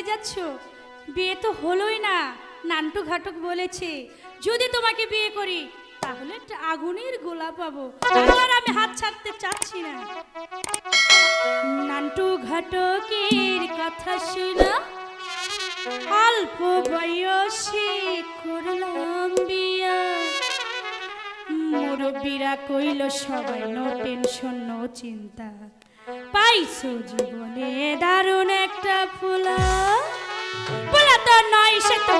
হয়ে যাচ্ছ? বিয়ে তো হলোই না, নান্টু ঘাটক বলেছে। যদি তোমাকে বিয়ে করি, তাহলে একটা আগুনের গোলা পাবো। আর আমি হাত ছাড়তে চাচ্ছি না। নান্টু ঘাটকের কথা শুনা। অল্প বয়সে করলাম বিয়া। মুরব্বীরা কইল, সবাই নো টেনশন নো চিন্তা। পাইছো জীবনে দারুণ একটা ফুলা। ফুলা তো নয় সে তো